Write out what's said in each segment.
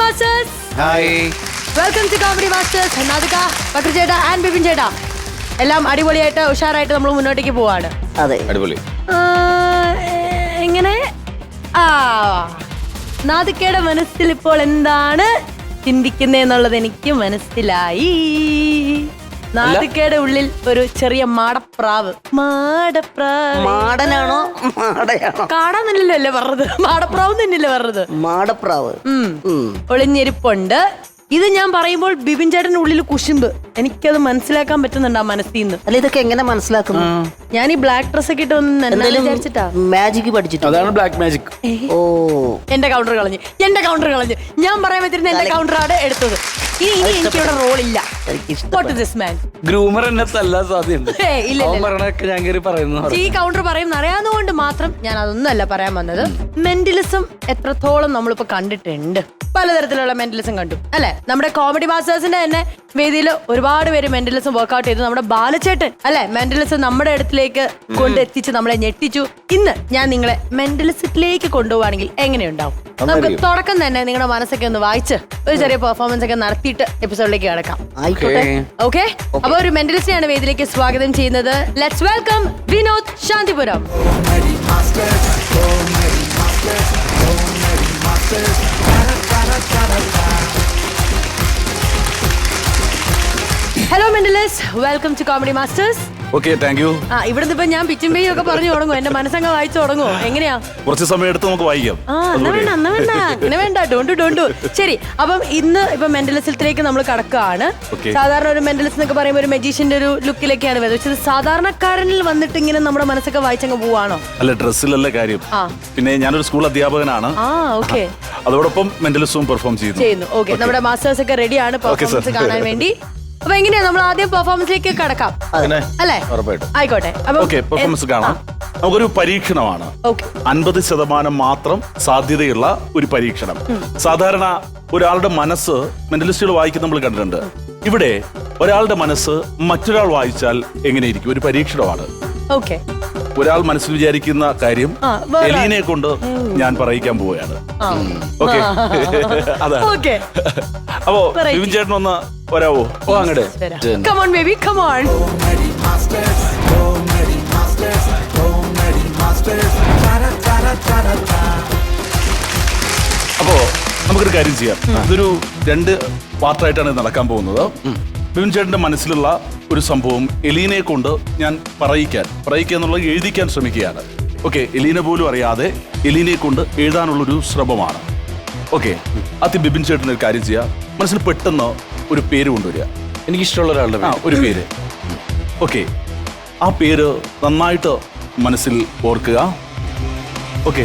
Masters hi welcome to comedy masters Nadika Bakkar ചേട്ടാ and Bipin ചേട്ടാ. എല്ലാം അടിപൊളിയായിട്ട് ഉഷാറായിട്ട് നമ്മൾ മുന്നോട്ടേക്ക് പോവാണ്. അതെ. അടിപൊളി. എങ്ങനെ? ആ നാദിക്കയുടെ മനസ്സിൽ ഇപ്പോൾ എന്താണ് ചിന്തിക്കുന്നതെന്നുള്ളത് എനിക്ക് മനസ്സിലായി. നാദിക്കയുടെ ഉള്ളിൽ ഒരു ചെറിയ മാടപ്രാവ്. മാടപ്രാവ്. മാടനാണോ? മാടയാണോ? കാണാന്നില്ലല്ലോ അല്ലേ പറഞ്ഞത്? മാടപ്രാവ് തന്നെയല്ലേ പറഞ്ഞത്? മാടപ്രാവ്. ഒളിഞ്ഞിരിപ്പുണ്ട്. ഇത് ഞാൻ പറയുമ്പോൾ ബിബിൻ ചേട്ടന്റെ ഉള്ളിൽ കുശുമ്പ്. എനിക്കത് മനസ്സിലാക്കാൻ പറ്റുന്നുണ്ട് ആ മനസ്സിൽ നിന്ന്. അല്ല ഇതൊക്കെ എങ്ങനെ മനസ്സിലാക്കുന്നു? ഞാൻ ഈ ബ്ലാക്ക് ഡ്രസ് ഒക്കെ ഇട്ട് വിചാരിച്ചിട്ടാ. മാജിക് പഠിച്ചിട്ട് അതാണ് ബ്ലാക്ക് മാജിക് ഓ. എന്റെ കൗണ്ടർ കളഞ്ഞു. എന്റെ കൗണ്ടർ കളഞ്ഞു. ഞാൻ പറയാൻ പറ്റുന്ന എന്റെ കൗണ്ടറാണ് എടുത്തത്. ഇനി ഇനി എനിക്കിവിടെ ഗ്രൂമർ എന്നെ തല്ലാൻ സാധ്യതയുണ്ട്. ഏയ്, ഇല്ല, അവൻ ഇല്ല. പറയണൊക്കെ ഞാൻ കയറി പറയുന്നു ഈ കൗണ്ടർ പറയുന്ന അറിയാവുന്നതുകൊണ്ട് മാത്രം ഞാൻ അതൊന്നുമല്ല പറയാൻ വന്നത്. മെന്റലിസം എത്രത്തോളം നമ്മളിപ്പോ കണ്ടിട്ടുണ്ട്. പലതരത്തിലുള്ള മെന്റലിസം കണ്ടു അല്ലെ? നമ്മുടെ കോമഡി മാസ്റ്റേഴ്സിന്റെ തന്നെ വേദിയിൽ ഒരുപാട് പേര് മെന്റലിസം വർക്ക്ഔട്ട് ചെയ്തു. നമ്മുടെ ബാലച്ചേട്ടൻ അല്ലെ? മെന്റലിസം നമ്മുടെ അടുത്തിലേക്ക് കൊണ്ടെത്തിച്ച് നമ്മളെ ഞെട്ടിച്ചു. ഇന്ന് ഞാൻ നിങ്ങളെ മെന്റലിസത്തിലേക്ക് കൊണ്ടുപോവാണെങ്കിൽ എങ്ങനെയുണ്ടാവും? നമുക്ക് തുടക്കം തന്നെ നിങ്ങളുടെ മനസ്സൊക്കെ ഒന്ന് വായിച്ച് ഒരു ചെറിയ പെർഫോമൻസ് ഒക്കെ നടത്തിയിട്ട് എപ്പിസോഡിലേക്ക് കടക്കാം. ആയിക്കോട്ടെ. ഓക്കെ അപ്പൊ ഒരു മെന്റലിസ്റ്റിനെയാണ് വേദിയിലേക്ക് സ്വാഗതം ചെയ്യുന്നത്. Let's welcome Vinod Shantipuram. Hello mentalist welcome to comedy masters okay thank you ആ ഇവിടുന്ന് ഇപ്പൊ ഞാൻ പിച്ചും പേയും ഒക്കെ പറഞ്ഞു തുടങ്ങും. എന്റെ മനസ്സങ്ങ് വായിച്ചു തുടങ്ങുമോ എങ്ങനെയാ? കുറച്ച് സമയം എടുത്ത് നമുക്ക് വായിക്കാം. ആ എന്നാ വേണ്ട എന്നാ വേണ്ട. അങ്ങനെ വേണ്ട. ഡോണ്ടു ഡോണ്ടു. ശരി അപ്പം ഇന്ന് ഇപ്പൊ മെന്റലിസത്തിലേക്ക് നമ്മൾ കടക്കുകയാണ് Okay. സാധാരണ ഒരു മെന്റലിസ്റ്റ് എന്നൊക്കെ പറയുമ്പോൾ ഒരു മെജീഷ്യന്റെ ഒരു ലുക്കിലേക്കാണ് വരുന്നത്. പക്ഷെ ഇത് സാധാരണക്കാരനിൽ വന്നിട്ട് ഇങ്ങനെ നമ്മുടെ മനസ്സൊക്കെ വായിച്ചങ്ങ് പോവാണോ? അല്ല ഡ്രസ്സിലല്ല കാര്യം. ആ. പിന്നെ ഞാനൊരു സ്കൂൾ അധ്യാപകനാണ്. ആ ഓക്കെ അതോടൊപ്പം മെന്റലിസവും പെർഫോം ചെയ്യുന്നു. ചെയ്യുന്നു. ഓക്കെ നമ്മുടെ മാസ്റ്റേഴ്സ് ഒക്കെ റെഡിയാണ് Okay, sir. പെർഫോമൻസ് കാണാൻ വേണ്ടി. അപ്പൊ എങ്ങനെയാ നമ്മൾ ആദ്യം പെർഫോമൻസിലേക്ക് കടക്കാം? പിന്നെ അല്ലേ? ഉറപ്പായിട്ടും. ആയിക്കോട്ടെ. അപ്പം ഓക്കെ പെർഫോമൻസ് കാണാം. നമുക്കൊരു പരീക്ഷണമാണ്. ഓക്കെ അൻപത് ശതമാനം മാത്രം സാധ്യതയുള്ള ഒരു പരീക്ഷണം. സാധാരണ ഒരാളുടെ മനസ്സ് മെന്റലിസ്റ്റുകൾ വായിക്കുന്ന നമ്മൾ കണ്ടിട്ടുണ്ട്. ഇവിടെ ഒരാളുടെ മനസ്സ് മറ്റൊരാൾ വായിച്ചാൽ എങ്ങനെയിരിക്കും ഒരു പരീക്ഷണമാണ്. ഓക്കെ ഒരാൾ മനസ്സിൽ വിചാരിക്കുന്ന കാര്യം എലീനെ കൊണ്ട് ഞാൻ പറയിക്കാൻ പോവുകയാണ്. ഓക്കെ. അതാണ്. ഓക്കെ. അപ്പോ ബിബിൻ ചേട്ടൻ ഒന്ന് വരാവോ? ഓ അങ്ങട്. Come on, baby, come on. അപ്പോ നമുക്കൊരു കാര്യം ചെയ്യാം. ഇതൊരു രണ്ട് പാർട്ടായിട്ടാണ് നടക്കാൻ പോകുന്നത്. ബിപിൻ ചേട്ടന്റെ മനസ്സിലുള്ള ഒരു സംഭവം എലീനയെ കൊണ്ട് ഞാൻ പറയിക്കാൻ പറയിക്കുക എന്നുള്ളത് എഴുതിക്കാൻ ശ്രമിക്കുകയാണ്. ഓക്കെ എലീന പോലും അറിയാതെ എലീനയെ കൊണ്ട് എഴുതാനുള്ളൊരു ശ്രമമാണ്. ഓക്കെ അതി ബിബിൻ ചേട്ടൻ ഒരു കാര്യം ചെയ്യുക മനസ്സിൽ പെട്ടെന്ന് ഒരു പേര് കൊണ്ടുവരിക. എനിക്ക് ഇഷ്ടമുള്ള ഒരാളുടെ ആ ഒരു പേര്. ഓക്കെ ആ പേര് നന്നായിട്ട് മനസ്സിൽ ഓർക്കുക. ഓക്കെ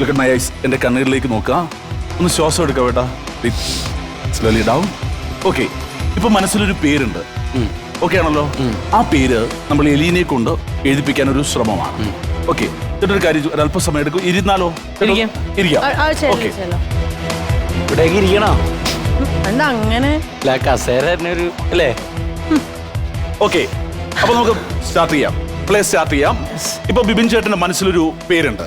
ലുക്ക് മൈ ഐസ് എന്റെ കണ്ണുകളിലേക്ക് നോക്കുക. ഒന്ന് ശ്വാസം എടുക്കാം വേട്ടാ സ്ലോലി ഡൗൺ ഓക്കെ ഇപ്പൊ മനസ്സിലൊരു പേരുണ്ട്. ഓക്കെ ആണല്ലോ? ആ പേര് നമ്മൾ എലീനെ കൊണ്ട് എഴുതിപ്പിക്കാൻ ഒരു ശ്രമമാണ് ഓക്കെ ഒരു കാര്യം ചെയ്യ്. ഒരു അല്പസമയം എടുക്കും. ഇരുന്നാലോ? ഇരിക്കാം. ഓക്കെ ഇവിടേക്ക് ഇരിക്കണോ? എന്താ അങ്ങനെ അല്ല കസേര തന്നെ ഒരു അല്ലേ ഓക്കെ അപ്പൊ നമുക്ക് സ്റ്റാർട്ട് ചെയ്യാം. പ്ലേ സ്റ്റാർട്ട് ചെയ്യാം. ഇപ്പൊ ബിബിൻ ചേട്ടന്റെ മനസ്സിലൊരു പേരുണ്ട്.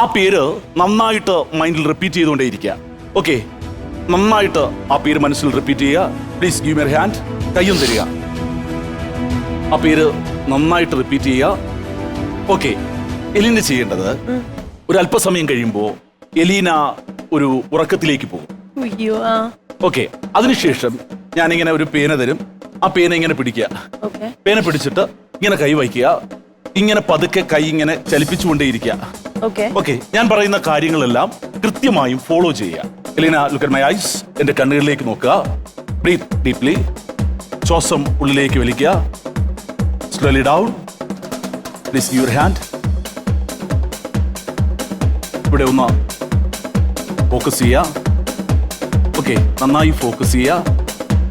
ആ പേര് നന്നായിട്ട് മൈൻഡിൽ റിപ്പീറ്റ് ചെയ്തുകൊണ്ടേയിരിക്കുക. ഓക്കെ നന്നായിട്ട് ആ പേര് മനസ്സിൽ റിപ്പീറ്റ് ചെയ്യുക. പ്ലീസ് ഗീവ് യർ ഹാൻഡ് കയ്യും തരിക. ആ പേര് നന്നായിട്ട് റിപ്പീറ്റ് ചെയ്യുക. ഓക്കെ എലീന ചെയ്യേണ്ടത് ഒരു അല്പസമയം കഴിയുമ്പോൾ എലീന ഒരു ഉറക്കത്തിലേക്ക് പോകും. അയ്യോ ആ. ഓക്കെ അതിനുശേഷം ഞാനിങ്ങനെ ഒരു പേന തരും. ആ പേന ഇങ്ങനെ പിടിക്കുക. ഓക്കെ പേന പിടിച്ചിട്ട് ഇങ്ങനെ കൈ വയ്ക്കുക. ഇങ്ങനെ പതുക്കെ കൈ ഇങ്ങനെ ചലിപ്പിച്ചുകൊണ്ടേയിരിക്കുക. ഓക്കെ ഓക്കെ ഞാൻ പറയുന്ന കാര്യങ്ങളെല്ലാം കൃത്യമായും ഫോളോ ചെയ്യുക. എലീന ലുക്ക് മൈ ഐസ് എന്റെ കണ്ണുകളിലേക്ക് നോക്കുക. ബ്രീത്ത് ഡീപ്ലി ശ്വാസം ഉള്ളിലേക്ക് വലിക്കുക. Slowly down please your hand ഇവിടെ ഒന്ന് ഫോക്കസ് ചെയ്യുക. ഓക്കെ നന്നായി ഫോക്കസ് ചെയ്യുക.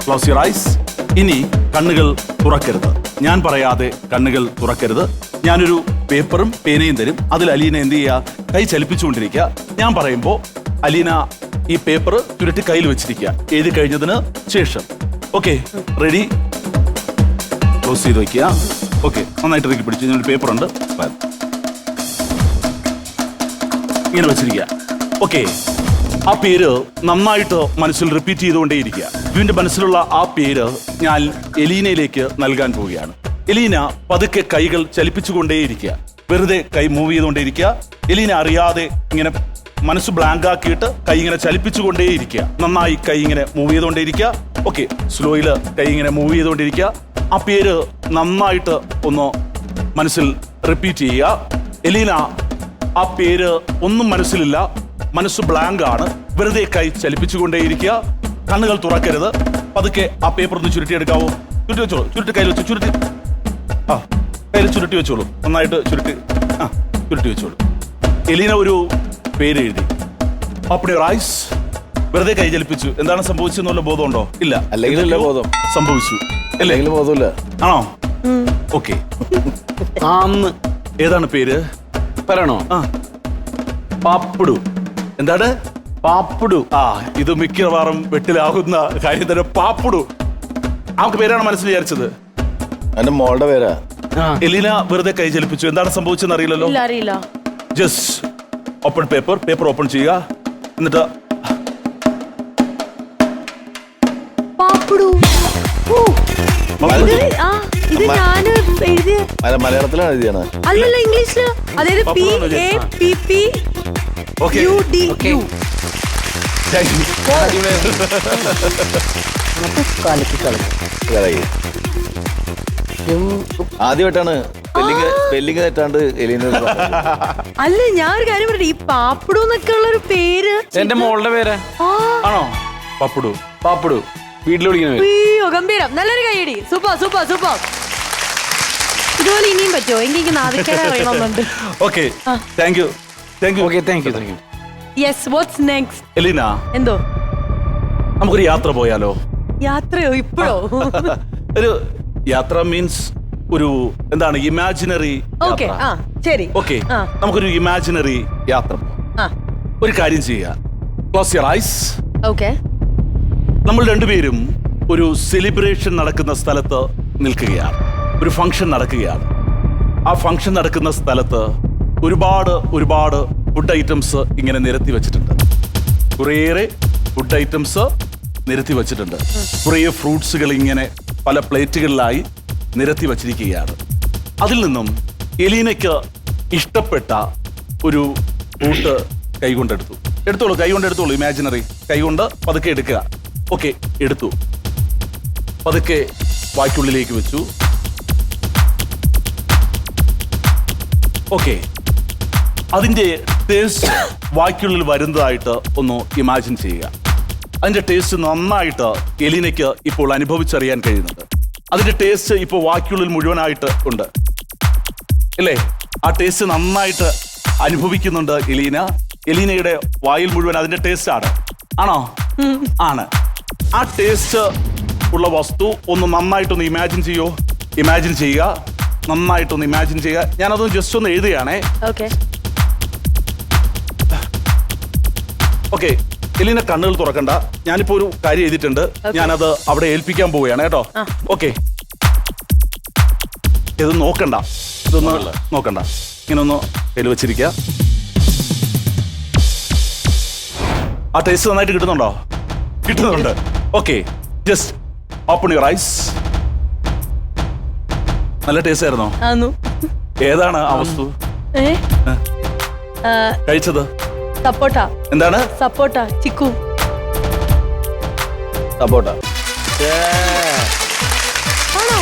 ക്ലോസ് യുവർ ഐസ് ഇനി കണ്ണുകൾ തുറക്കരുത്. ഞാൻ പറയാതെ കണ്ണുകൾ തുറക്കരുത്. ഞാനൊരു പേപ്പറും പേനയും തരും. അതിൽ അലീന എന്ത് ചെയ്യുക? കൈ ചലിപ്പിച്ചുകൊണ്ടിരിക്കുക. ഞാൻ പറയുമ്പോൾ അലീന ഈ പേപ്പർ ചുരുട്ടി കയ്യിൽ വെച്ചിരിക്കുക എഴുതി കഴിഞ്ഞതിന് ശേഷം. ഓക്കെ റെഡി ക്ലോസ് ചെയ്ത് വയ്ക്കുക ഓക്കെ നന്നായിട്ട് ഇറക്കി പിടിച്ചു ഞാനൊരു പേപ്പറുണ്ട്. ഇങ്ങനെ വെച്ചിരിക്കുക ഓക്കെ ആ പേര് നന്നായിട്ട് മനസ്സിൽ റിപ്പീറ്റ് ചെയ്തുകൊണ്ടേയിരിക്കുക വീണ്ടും മനസ്സിലുള്ള ആ പേര് ഞാൻ എലീനയിലേക്ക് നൽകാൻ പോവുകയാണ്. എലീന പതുക്കെ കൈകൾ ചലിപ്പിച്ചുകൊണ്ടേയിരിക്കുക വെറുതെ കൈ മൂവ് ചെയ്തുകൊണ്ടേയിരിക്കുക എലീന അറിയാതെ ഇങ്ങനെ മനസ്സ് ബ്ലാങ്ക് ആക്കിയിട്ട് കൈ ഇങ്ങനെ ചലിപ്പിച്ചുകൊണ്ടേയിരിക്കുക. നന്നായി കൈ ഇങ്ങനെ മൂവ് ചെയ്തുകൊണ്ടേയിരിക്കുക. ഓക്കെ സ്ലോയിൽ കൈ ഇങ്ങനെ മൂവ് ചെയ്തുകൊണ്ടിരിക്കുക ആ പേര് നന്നായിട്ട് ഒന്ന് മനസ്സിൽ റിപ്പീറ്റ് ചെയ്യുക. എലീന ആ പേര് ഒന്നും മനസ്സിലില്ല. മനസ്സ് ബ്ലാങ്ക് ആണ്. വെറുതെ കൈ ചലിപ്പിച്ചുകൊണ്ടേയിരിക്കുക. കണ്ണുകൾ തുറക്കരുത്. പതുക്കെ ആ പേപ്പർ ഒന്ന് ചുരുട്ടിയെടുക്കാവോ ചുരുട്ടി വെച്ചോളൂ. ചുരുട്ടി കയ്യിൽ വെച്ചു ചുരുട്ടി. ആ കയ്യിൽ ചുരുട്ടി വെച്ചോളൂ. നന്നായിട്ട് ചുരുട്ടി. ആ ചുരുട്ടി വെച്ചോളൂ. എലീന ഒരു പേര് എഴുതി അപ്പടി റൈസ് വെറുതെ കൈ ചലിപ്പിച്ചു. എന്താണ് സംഭവിച്ചെന്നുള്ള ബോധമുണ്ടോ? ഇല്ല. അല്ലെങ്കിൽ ബോധം. സംഭവിച്ചു. അല്ലേ? അല്ലെങ്കിൽ ബോധമില്ല. ആണോ? ഓക്കെ. ആന്ന് ഏതാണ് പേര്? പറയണോ? ആ. പാപ്പിടു. എന്താണ്? പാപ്പിടു. ആ ഇത് മിക്കവാറും വെട്ടിലാകുന്ന കാര്യം തന്നെ പാപ്പിടു. നമുക്ക് പേരാണ് മനസ്സിൽ വിചാരിച്ചത്. എന്റെ മോളുടെ പേരാ. എലീന വെറുതെ കൈ ചലിപ്പിച്ചു. എന്താണ് സംഭവിച്ചെന്ന് അറിയില്ലല്ലോ? ഇല്ല അറിയില്ല. Just open paper paper open ചെയ്യുക. എന്നിട്ട് മലയാളത്തിലാണ് എഴുതിയാണ് അല്ലല്ല ഇംഗ്ലീഷിൽ. അതായത് പി പാപ്പിടു എ ആണോ? P P okay U D U. കളിക്ക് കളിക്ക് ആദ്യമായിട്ടാണ് സ്പെല്ലിങ് സ്പെല്ലിങ് തെറ്റാണ്ട് എലീന അല്ല ഞാൻ ഒരു കാര്യം പറയട്ടെ ഈ പാപ്പിടു എന്നൊക്കെ ഉള്ള ഒരു പേര്. എന്റെ മോളുടെ പേരാ? ആ, ആണോ? പപ്പുടു. പാപ്പിടു. വീട്ടിൽ വിളിക്കുന്ന പേര് അയ്യോ ഗംഭീരം. നല്ലൊരു കൈയടി. Super super super. ഇതുപോലെ ഇനിയും പറ്റുമോ? എനിക്ക് നാദിക്കേടെ അറിയണമെന്നുണ്ട്. Okay thank you thank you okay thank you thank you yes what's next Elina. എന്തോ? നമുക്കൊരു യാത്ര പോയാലോ? യാത്രയോ ഇപ്പോഴോ? ഒരു യാത്ര മീൻസ് ഒരു എന്താണ് ഇമാജിനറി ഓക്കെ ആ ശരി. ഓക്കെ ആ. നമുക്കൊരു ഇമാജിനറി യാത്ര. ആ. ഒരു കാര്യം ചെയ്യുക ക്ലോസ് യർ ഐസ് ഓക്കെ നമ്മൾ രണ്ടുപേരും ഒരു സെലിബ്രേഷൻ നടക്കുന്ന സ്ഥലത്ത് നിൽക്കുകയാണ്. ഒരു ഫംഗ്ഷൻ നടക്കുകയാണ്. ആ ഫംഗ്ഷൻ നടക്കുന്ന സ്ഥലത്ത് ഒരുപാട് ഒരുപാട് ഫുഡ് ഐറ്റംസ് ഇങ്ങനെ നിരത്തി വെച്ചിട്ടുണ്ട്. കുറേയേറെ ഫുഡ് ഐറ്റംസ് നിരത്തി വെച്ചിട്ടുണ്ട്. കുറേ ഫ്രൂട്ട്സുകൾ ഇങ്ങനെ പല പ്ലേറ്റുകളിലായി നിരത്തി വച്ചിരിക്കുകയാണ്. അതിൽ നിന്നും എലീനയ്ക്ക് ഇഷ്ടപ്പെട്ട ഒരു റൂട്ട് കൈകൊണ്ടെടുത്തു. എടുത്തോളൂ കൈകൊണ്ട് എടുത്തോളൂ ഇമാജിനറി കൈകൊണ്ട് പതുക്കെ എടുക്കുക. ഓക്കെ എടുത്തു. പതുക്കെ വായ്ക്കുള്ളിലേക്ക് വെച്ചു. ഓക്കെ അതിന്റെ ടേസ്റ്റ് വായ്ക്കുള്ളിൽ വരുന്നതായിട്ട് ഒന്ന് ഇമാജിൻ ചെയ്യുക. അതിന്റെ ടേസ്റ്റ് നന്നായിട്ട് എലിനയ്ക്ക് ഇപ്പോൾ അനുഭവിച്ചറിയാൻ കഴിയുന്നുണ്ട്. അതിന്റെ ടേസ്റ്റ് ഇപ്പോൾ വാക്കിയുള്ളിൽ മുഴുവനായിട്ട് ഉണ്ട്. ഇല്ലേ? ആ ടേസ്റ്റ് നന്നായിട്ട് അനുഭവിക്കുന്നുണ്ട് എലീന. എലീനയുടെ വായിൽ മുഴുവൻ അതിന്റെ ടേസ്റ്റ് ആണ്. ആണോ? ആണ്. ആ ടേസ്റ്റ് ഉള്ള വസ്തു ഒന്ന് നന്നായിട്ടൊന്ന് ഇമാജിൻ ചെയ്യോ? ഇമാജിൻ ചെയ്യുക. നന്നായിട്ടൊന്ന് ഇമാജിൻ ചെയ്യുക. ഞാനതൊന്ന് ജസ്റ്റ് ഒന്ന് എഴുതുകയാണേ. ഓക്കെ എലീന കണ്ണുകൾ തുറക്കണ്ട. ഞാനിപ്പോ ഒരു കാര്യം എഴുതിയിട്ടുണ്ട്. ഞാനത് അവിടെ ഏൽപ്പിക്കാൻ പോവുകയാണ് കേട്ടോ. ഓക്കെ ഇത് നോക്കണ്ട. ഇതൊന്ന് നോക്കണ്ട. ഇങ്ങനെ ഒന്ന് കയ്യിൽ വെച്ചിരിക്കുക ആ ടേസ്റ്റ് നന്നായിട്ട് കിട്ടുന്നുണ്ടോ? കിട്ടുന്നുണ്ട്. Okay just open your eyes നല്ല ടേസ്റ്റ് ആയിരുന്നോ? ആന്നു. ഏതാണ് ആ വസ്തു? കഴിച്ചത്? സപ്പോട്ട. എന്താണ്? സപ്പോട്ട ചിക്കു. സപ്പോട്ട. ആണോ?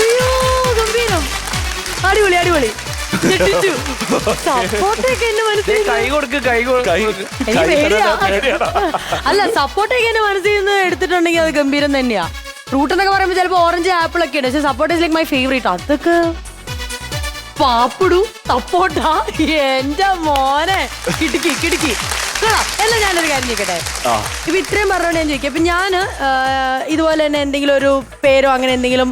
അയ്യോ ഗംഭീരം. അടിപൊളി അടിപൊളി. ഞെട്ടിച്ചു. സപ്പോട്ടയൊക്കെ മനസ്സിൽ കൈ കൊടുക്ക് കൈ കൊടുക്ക്. എനിക്ക് പേടിയാ. അല്ല സപ്പോർട്ടൊക്കെ എന്റെ മനസ്സിൽ നിന്ന് എടുത്തിട്ടുണ്ടെങ്കിൽ അത് ഗംഭീരം തന്നെയാ. റൂട്ട് എന്നൊക്കെ പറയുമ്പോൾ ചിലപ്പോൾ ഓറഞ്ച് ആപ്പിൾ ഒക്കെ ഉണ്ട്. പക്ഷെ support is like my favourite അതൊക്കെ പാപ്പിടു തപ്പോട്ട എന്റെ മോനെ. കിടുക്കി കിടുക്കി. കേട്ടോ എല്ലാം ഞാനൊരു കാര്യം ചോദിക്കട്ടെ? ഇപ്പൊ ഇത്രയും പറഞ്ഞോണ്ട് ഞാൻ ചോദിക്കാം. ഇപ്പൊ ഞാൻ ഇതുപോലെ തന്നെ എന്തെങ്കിലും ഒരു പേരോ അങ്ങനെ എന്തെങ്കിലും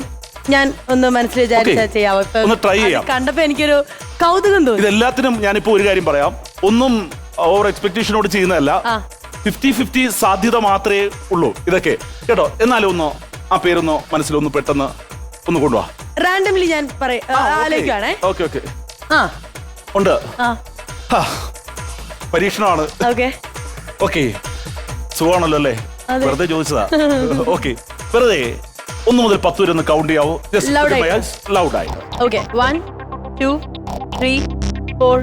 ഞാൻ ഒന്ന് മനസ്സിൽ വിചാരിച്ചാൽ Okay. ഒന്ന് ട്രൈ ചെയ്യാം. കണ്ടപ്പോ എനിക്കൊരു കൗതുകം തോന്നി. ഇതെല്ലാത്തിനും ഞാനിപ്പോ ഒരു കാര്യം പറയാം. ഒന്നും ഓവർ എക്സ്പെക്ടേഷനോട് ചെയ്യുന്നതല്ല. ഫിഫ്റ്റി ഫിഫ്റ്റി സാധ്യത മാത്രമേ ഉള്ളൂ. ഇതൊക്കെ. കേട്ടോ? എന്നാലും ഒന്നോ ആ പേരൊന്നോ മനസ്സിലൊന്ന് പെട്ടെന്ന് ഒന്ന് കൊണ്ടുപോവാ റാൻഡംലി ഞാൻ പറയാം ആലോചിക്കുവാണേ. ഓക്കെ ഓക്കെ ആ. ഉണ്ട്. ആ. ഹാ. പരീക്ഷണമാണ്. ഓക്കെ ഓക്കെ സുഖമാണല്ലോ അല്ലേ? അതെ. വെറുതെ ചോദിച്ചതാ. ഓക്കെ വെറുതെ ഒന്ന് മുതൽ പത്ത് വരെ ഒന്ന് കൗണ്ട് ചെയ്യാവോ. Loud. ലൗഡായി okay one two three four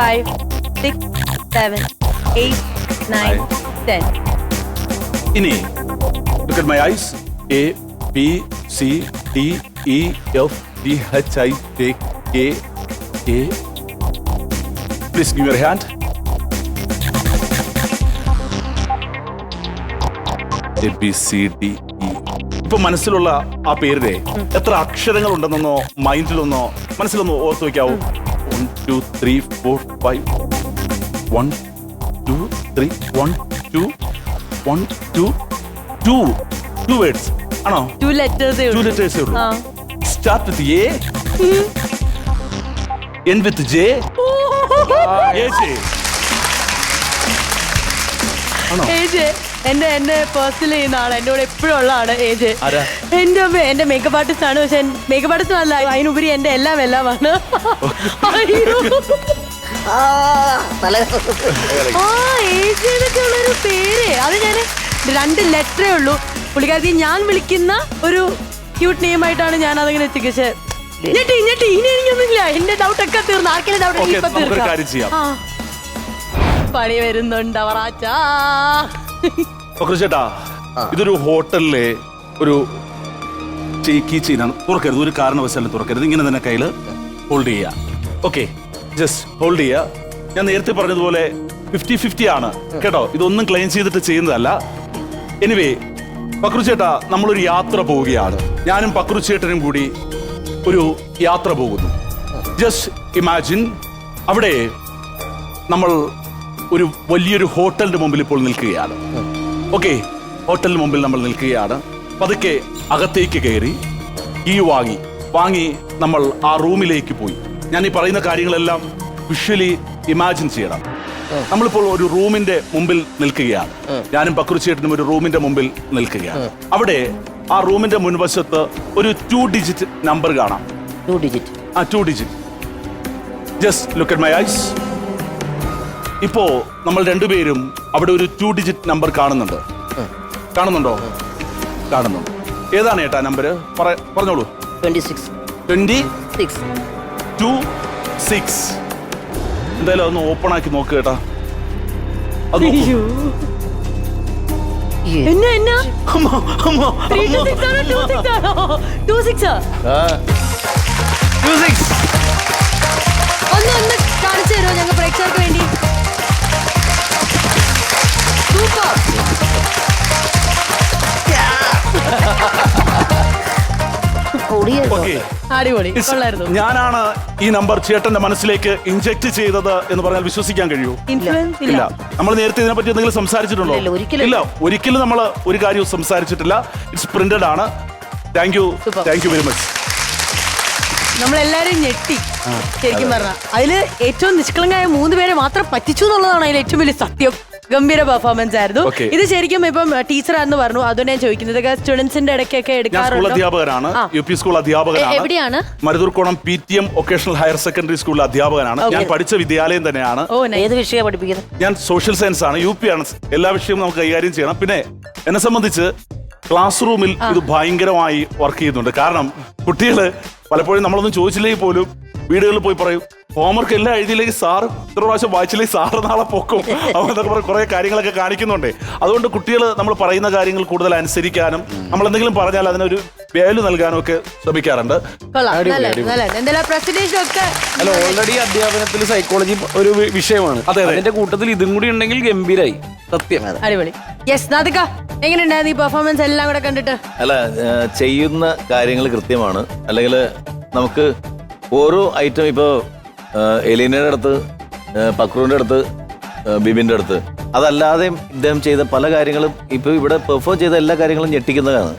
five six seven eight nine ten ഇനി look at my eyes. A B C E F D H I J K. E Please give your hand. A B C D E. ഇപ്പൊ മനസ്സിലുള്ള ആ പേരിലെ എത്ര അക്ഷരങ്ങൾ ഉണ്ടെന്നോ മൈൻഡിലൊന്നോ മനസ്സിലൊന്നോ ഓർത്ത് വെക്കാവോ. One two three four five one two three one two one two two two words ആണോ? ടു ലെറ്റേഴ്സേ ടു ഉള്ളൂ. ലെറ്റേഴ്സേ ഉള്ളൂ. ആ. Start with A N with J ആണോ? ഏജ് എന്റെ എന്റെ പേഴ്സണൽ ചെയ്യുന്ന ആണ് എന്റെ കൂടെ എപ്പോഴും ഉള്ള ആൾ ഏജ് ആരാ? എന്റെ അമ്മ എന്റെ മേക്കപ്പ് ആർട്ടിസ്റ്റ് ആണ്. പക്ഷെ മേക്കപ്പ് ആർട്ടിസ്റ്റ് അല്ല അതിനുപരി എന്റെ എല്ലാം എല്ലാമാണ്. അയ്യോ. ആ ഏജ് എന്നൊക്കെ ഉള്ളൊരു പേര്. അത് ഞാൻ രണ്ട് ലെറ്ററേ ഉള്ളൂ. പുള്ളിക്കാരത്തി ഞാൻ വിളിക്കുന്ന ഒരു ക്യൂട്ട് നെയിം ആയിട്ടാണ് ഞാൻ അതങ്ങനെ എത്തിക്കുക പക്ഷെ ഞെട്ടി ഞെട്ടി. ഇനി എനിക്കൊന്നുമില്ല. എന്റെ ഡൗട്ട് ഒക്കെ തീർന്നു. ആർക്കെങ്കിലും ഡൗട്ട് ഇപ്പൊ നമുക്കൊരു തീർക്കാം. കാര്യം ചെയ്യാം. ആ. പണി വരുന്നുണ്ട് അവറാച്ചാ. ഇതൊരു ഹോട്ടലിലെ ഒരു കീ ചെയിനാണ് തുറക്കരുത് ഒരു കാരണവശാലും തുറക്കരുത്. ഇങ്ങനെ തന്നെ കയ്യിൽ ഹോൾഡ് ചെയ്യുക ഓക്കെ ജസ്റ്റ് ഹോൾഡ് ചെയ്യുക ഞാൻ നേരത്തെ പറഞ്ഞതുപോലെ ഫിഫ്റ്റി ഫിഫ്റ്റി ആണ്. കേട്ടോ ഇതൊന്നും ക്ലെയിം ചെയ്തിട്ട് ചെയ്യുന്നതല്ല. എനിവേ പക്രുച്ചേട്ടാ നമ്മളൊരു യാത്ര പോവുകയാണ്. ഞാനും പക്രുച്ചേട്ടനും കൂടി ഒരു യാത്ര പോകുന്നു. ജസ്റ്റ് ഇമാജിൻ അവിടെ നമ്മൾ ഒരു വലിയൊരു ഹോട്ടലിന്റെ മുമ്പിൽ ഇപ്പോൾ നിൽക്കുകയാണ്. ഓക്കെ ഹോട്ടലിന് മുമ്പിൽ നമ്മൾ നിൽക്കുകയാണ്. പതുക്കെ അകത്തേക്ക് കയറി കീ വാങ്ങി. വാങ്ങി നമ്മൾ ആ റൂമിലേക്ക് പോയി. ഞാൻ ഈ പറയുന്ന കാര്യങ്ങളെല്ലാം വിഷ്വലി ഇമാജിൻ ചെയ്യണം. നമ്മളിപ്പോൾ ഒരു റൂമിന്റെ മുമ്പിൽ നിൽക്കുകയാണ്. ഞാനും പക്രുച്ചേട്ടനും ഒരു റൂമിന്റെ മുമ്പിൽ നിൽക്കുകയാണ്. അവിടെ ആ റൂമിന്റെ മുൻവശത്ത് ഒരു ടു ഡിജിറ്റ് നമ്പർ കാണാം. ടു ഡിജിറ്റ് ആ two digit just look at my eyes ഇപ്പോ നമ്മൾ രണ്ടുപേരും അവിടെ ഒരു ടു ഡിജിറ്റ് നമ്പർ കാണുന്നുണ്ട്. കാണുന്നുണ്ടോ? കാണുന്നുണ്ട്. ഏതാണ് ഏട്ടാ നമ്പർ പറഞ്ഞോളൂ. Twenty six twenty six two six എന്തായാലും അതൊന്ന് ഓപ്പൺ ആക്കി നോക്ക് കേട്ടാ. അത് നോക്കൂ. അയ്യോ. എന്നാ എന്നാ? അമ്മ, അമ്മ, ത്രീ ടു അമ്മ. സിക്സ് ആണോ? ടു സിക്സ് ആണോ? ടു സിക്സ് ഒന്ന് അടിപൊളി. കൊള്ളായിരുന്നു. ഞാനാണ് ഈ നമ്പർ ചേട്ടന്റെ മനസ്സിലേക്ക് ഇൻജെക്ട് ചെയ്തത് എന്ന് പറഞ്ഞാൽ വിശ്വസിക്കാൻ കഴിയൂ. ഇൻഫ്ലുവൻസ് ഇല്ല. ഇല്ല. നമ്മൾ നേരത്തെ ഇതിനെ പറ്റി എന്തെങ്കിലും സംസാരിച്ചിട്ടുണ്ടോ? ഇല്ല, ഒരിക്കലും ഇല്ല. ഒരിക്കലും നമ്മൾ ഒരു കാര്യവും സംസാരിച്ചിട്ടില്ല. ഇറ്റ്സ് പ്രിന്റഡ് ആണ്. Thank you Super. Thank you very much നമ്മളെല്ലാരും ഞെട്ടി. ശരിക്കും പറഞ്ഞ. അതിൽ ഏറ്റവും നിഷ്കളങ്കായ മൂന്ന് പേരെ മാത്രം പറ്റിച്ചു എന്നുള്ളതാണ് അതിൽ ഏറ്റവും വലിയ സത്യം. ഗംഭീര പെർഫോമൻസ് ആയിരുന്നു. ഇത് ശരിക്കും ഇപ്പം ടീച്ചറാന്ന് പറഞ്ഞു. അതുകൊണ്ട് ഞാൻ ചോദിക്കുന്നത്. സ്റ്റുഡൻസിന്റെ ഇടയ്ക്കൊക്കെ സ്കൂൾ അധ്യാപകനാണ് യു പി സ്കൂൾ അധ്യാപകരാണ്. അധ്യാപകനാണ് എവിടെയാണ്? Maruthurkonam P T M vocational higher secondary സ്കൂളിലെ അധ്യാപകനാണ്. ഞാൻ പഠിച്ച വിദ്യാലയം തന്നെയാണ്. ഓ ഏത് വിഷയം പഠിപ്പിക്കുന്നത്? ഞാൻ സോഷ്യൽ സയൻസ് ആണ്. യു പി ആണ്. എല്ലാ വിഷയവും നമുക്ക് കൈകാര്യം ചെയ്യണം. പിന്നെ എന്നെ സംബന്ധിച്ച് ക്ലാസ് റൂമിൽ ഇത് ഭയങ്കരമായി വർക്ക് ചെയ്യുന്നുണ്ട്. കാരണം കുട്ടികൾ പലപ്പോഴും നമ്മളൊന്നും ചോദിച്ചില്ലെങ്കിൽ പോലും വീടുകളിൽ പോയി പറയും ഹോംവർക്ക് എല്ലാം എഴുതിയില്ലെങ്കിൽ സാർ ഇത്ര പ്രാവശ്യം വായിച്ചില്ലെങ്കിൽ സാറ് നാളെ പൊക്കും. അവനൊക്കെ പറഞ്ഞ് കുറെ കാര്യങ്ങളൊക്കെ കാണിക്കുന്നുണ്ട്. അതുകൊണ്ട് കുട്ടികൾ നമ്മൾ പറയുന്ന കാര്യങ്ങൾ കൂടുതൽ അനുസരിക്കാനും നമ്മൾ എന്തെങ്കിലും പറഞ്ഞാൽ അതിനൊരു വാല്യൂ നൽകാനും ഒക്കെ ശ്രമിക്കാറുണ്ട്. അല്ല ഓൾറെഡി അധ്യാപനത്തിൽ സൈക്കോളജി ഒരു വിഷയമാണ്. അതെ, അതെ. അതിന്റെ കൂട്ടത്തിൽ ഇതും കൂടി ഉണ്ടെങ്കിൽ ഗംഭീരായി. സത്യം. അടിപൊളി. യെസ് നാദിക എങ്ങനെയുണ്ടായിരുന്നു ഈ പെർഫോമൻസ് എല്ലാം കൂടെ കണ്ടിട്ട്? അല്ല ചെയ്യുന്ന കാര്യങ്ങൾ കൃത്യമാണ്. അല്ലെങ്കിൽ നമുക്ക് ഓരോ ഐറ്റം ഇപ്പോൾ എലീനയുടെ അടുത്ത് പക്രുവിന്റെ പക്രുവിന്റെ അടുത്ത് ബിബിന്റെ ബിബിന്റെ അടുത്ത്. അതല്ലാതെ ഇദ്ദേഹം ചെയ്ത പല കാര്യങ്ങളും ഇപ്പൊ ഇവിടെ പെർഫോം ചെയ്ത എല്ലാ കാര്യങ്ങളും ഞെട്ടിക്കുന്നതാണ്.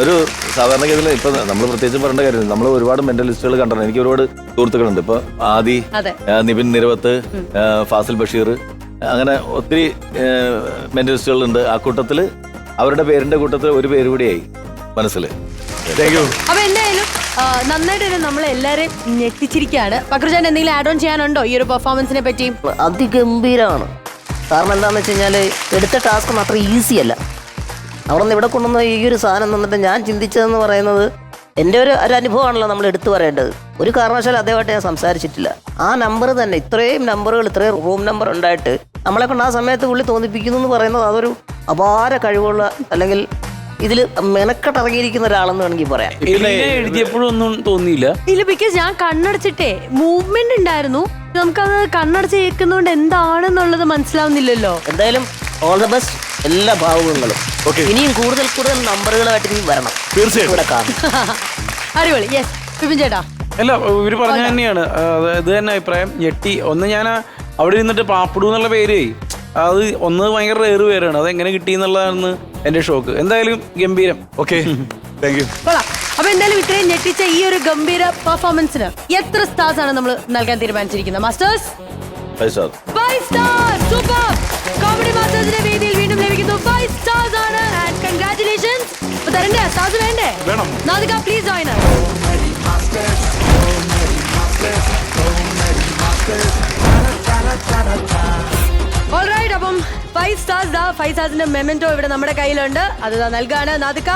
ഒരു സാധാരണഗതിയിൽ ഇപ്പൊ നമ്മൾ പ്രത്യേകിച്ച് പറയേണ്ട കാര്യമില്ല. നമ്മൾ ഒരുപാട് മെന്റലിസ്റ്റുകൾ കണ്ടിട്ടുണ്ട്. എനിക്ക് ഒരുപാട് സുഹൃത്തുക്കളുണ്ട്. ഇപ്പൊ ആദി അതെ. നിബിൻ നിരവത്ത് ഫാസിൽ ബഷീർ അങ്ങനെ ഒത്തിരി മെന്റലിസ്റ്റുകളുണ്ട് ആ കൂട്ടത്തിൽ അവരുടെ പേരിന്റെ കൂട്ടത്തിൽ ഒരു പേര് കൂടിയായി മനസ്സിൽ നന്നായിട്ട് തന്നെ നമ്മളെ എല്ലാരെയും ഞെട്ടിച്ചിരിക്കുകയാണ്. പക്രുചാൻ എന്തെങ്കിലും ആഡ് ഓൺ ചെയ്യാനുണ്ടോ ഈ ഒരു പെർഫോമൻസിനെ പറ്റി? അതിഗംഭീരമാണ് കാരണം എന്താണെന്ന് വെച്ച് കഴിഞ്ഞാൽ എടുത്ത ടാസ്ക് മാത്രം ഈസി അല്ല. അവിടെ നിന്ന് ഇവിടെ കൊണ്ടുവന്ന ഈ ഒരു സാധനം തന്നിട്ട് ഞാൻ ചിന്തിച്ചതെന്ന് പറയുന്നത് എന്റെ ഒരു ഒരു അനുഭവമാണല്ലോ നമ്മൾ എടുത്തു പറയേണ്ടത്. ഒരു കാരണവശാലും അദ്ദേഹമായിട്ട് ഞാൻ സംസാരിച്ചിട്ടില്ല. ആ നമ്പർ തന്നെ ഇത്രയും നമ്പറുകൾ ഇത്രയും റൂം നമ്പർ ഉണ്ടായിട്ട് നമ്മളെ കൊണ്ട് ആ സമയത്ത് പുള്ളി തോന്നിപ്പിക്കുന്നു എന്ന് പറയുന്നത് അതൊരു അപാര കഴിവുള്ള അല്ലെങ്കിൽ ഇതിൽ മെനക്കെട്ടിറങ്ങിയിരിക്കുന്ന ഒരാളെന്ന് വേണമെങ്കിൽ പറയാം. എഴുതിയപ്പോഴും ഒന്നും തോന്നിയില്ല. ഇല്ല ബിക്കോസ് ഞാൻ കണ്ണടച്ചിട്ടേ മൂവ്മെന്റ് ഉണ്ടായിരുന്നു. നമുക്കത് കണ്ണടച്ച് കേൾക്കുന്നതുകൊണ്ട് എന്താണെന്നുള്ളത് മനസ്സിലാവുന്നില്ലല്ലോ. എന്തായാലും ഓൾ ദ ബെസ്റ്റ് എല്ലാ ഭാവങ്ങളും ഓക്കെ ഇനിയും കൂടുതൽ കൂടുതൽ നമ്പറുകളായിട്ട് ഇനി വരണം. തീർച്ചയായിട്ടും. ഇവിടെ കാണും. അടിപൊളി. യെസ് വിപിൻ ചേട്ടാ. അല്ല ഇവർ പറഞ്ഞ തന്നെയാണ്. ഇത് തന്നെ അഭിപ്രായം. ഞെട്ടി. ഒന്ന് ഞാൻ അവിടെ ഇരുന്നിട്ട് പാപ്പിടു എന്നുള്ള പേര് അത് ഒന്ന് ഭയങ്കര റേറ് പേരാണ്. അത് എങ്ങനെ കിട്ടി എന്നുള്ളതാണ് എന്റെ ഷോക്ക്. എന്തായാലും ഗംഭീരം. ഓക്കെ. താങ്ക് യു കൊള്ളാം. അപ്പൊ എന്തായാലും ഇത്രയും ഞെട്ടിച്ച ഈ ഒരു ഗംഭീര പെർഫോമൻസിന് എത്ര സ്റ്റാർസ് ആണ് നമ്മൾ നൽകാൻ തീരുമാനിച്ചിരിക്കുന്നത്? Masters five star super comedy മാസ്റ്റേഴ്സിന്റെ വേദിയിൽ വീണ്ടും ലഭിക്കുന്നു. ഫൈവ് സ്റ്റാർസ് ആണ്. ആൻഡ് കൺഗ്രാറ്റുലേഷൻസ് തരണ്ടേ? സ്റ്റാർസ് വേണ്ടേ? വേണം. നാദിക പ്ലീസ് ജോയിൻ ഓൾറൈറ്റ് അപ്പം ഫൈവ് സ്റ്റാർസ് ദാ ഫൈവ് സ്റ്റാർസിന്റെ മെമെന്റോ ഇവിടെ നമ്മുടെ കയ്യിലുണ്ട്. അത് നൽകാണ്. നാദിക